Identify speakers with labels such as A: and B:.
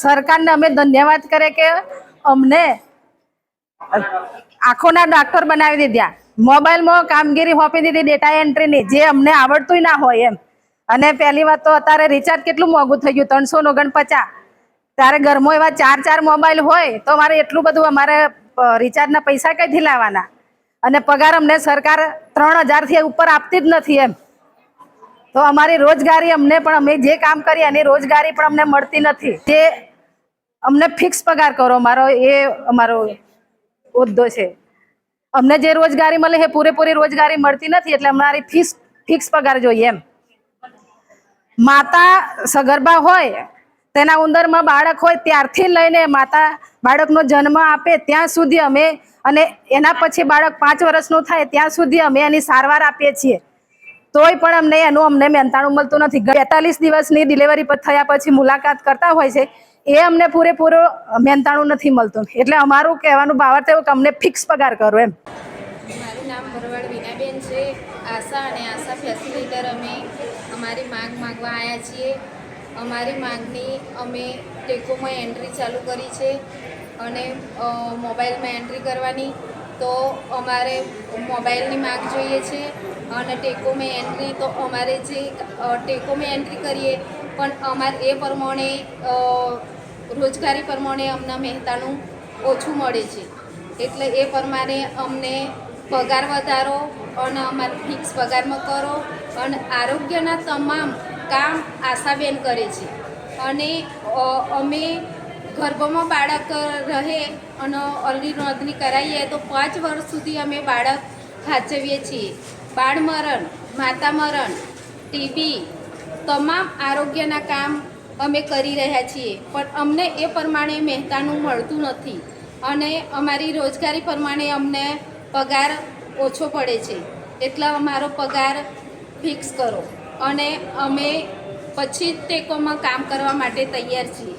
A: સરકારને અમે ધન્યવાદ કરે કે અમને આંખોના ડોક્ટર બનાવી દીધા. મોબાઈલમાં કામગીરી સોંપી દીધી ડેટા એન્ટ્રીની જે અમને આવડતું ના હોય એમ. અને પહેલી વાત તો અત્યારે રિચાર્જ કેટલું મોંઘું થઈ ગયું? ત્રણસો ઓગણપચાસ. ત્યારે ઘરમાં એવા ચાર ચાર મોબાઈલ હોય, તો અમારે એટલું બધું અમારે રિચાર્જના પૈસા કઈથી લાવવાના? અને પગાર અમને સરકાર ત્રણ હજારથી ઉપર આપતી જ નથી એમ. તો અમારી રોજગારી અમને પણ અમે જે કામ કરીએ એની રોજગારી પણ અમને મળતી નથી. જે અમને ફિક્સ પગાર કરો, મારો એ અમારો હોદ્દો છે. અમને જે રોજગારી મળે એ પૂરેપૂરી રોજગારી મળતી નથી એટલે અમારી ફિક્સ ફિક્સ પગાર જોઈએ એમ. માતા સગર્ભા હોય, તેના ઉંદરમાં બાળક હોય, ત્યારથી લઈને માતા બાળકનો જન્મ આપે ત્યાં સુધી અમે અને એના પછી બાળક પાંચ વર્ષનું થાય ત્યાં સુધી અમે એની સારવાર આપીએ છીએ. તોય પણ અમને એનું અમને મહેનતાણું મળતું નથી. બેતાલીસ દિવસની ડિલિવરી પર થયા પછી મુલાકાત કરતા હોય છે, એ અમને પૂરેપૂરો મહેનતાણું નથી મળતું. એટલે અમારું કહેવાનું ભાવાર્થ એવું કે અમને ફિક્સ પગાર કરો એમ.
B: મારું નામ ભરવાડ વિનાબેન છે. આશા અને આશા ફેસિલિટર અમે અમારી માંગ માંગવા આવ્યા છીએ. અમારી માંગની અમે ટેકોમાં એન્ટ્રી ચાલુ કરી છે અને મોબાઈલમાં એન્ટ્રી કરવાની. તો અમારે મોબાઈલની માગ જોઈએ છે અને ટેકોમાં એન્ટ્રી તો અમારે જે ટેકોમે એન્ટ્રી કરીએ, પણ અમારે એ પ્રમાણે રોજગારી પ્રમાણે અમને મહેતાનું ઓછું મળે છે. એટલે એ પ્રમાણે અમને પગાર વધારો અને અમારે ફિક્સ પગારમાં કરો અને આરોગ્યના તમામ કામ આશાબેન કરે છે. અને અમે ગર્ભમાં બાળક રહે અને અલરી નોંધણી કરાવીએ તો પાંચ વર્ષ સુધી અમે બાળક સાચવીએ છીએ. બાળ મરણ, માતા મરણ, ટીબી તમામ આરોગ્યના કામ અમે કરી રહ્યા છીએ. પણ અમને એ પ્રમાણે મહેતાનું મળતું નથી અને અમારી રોજગારી પ્રમાણે અમને પગાર ઓછો પડે છે. એટલે અમારો પગાર ફિક્સ કરો અને અમે પછી ટેકોમાં કામ કરવા માટે તૈયાર છીએ.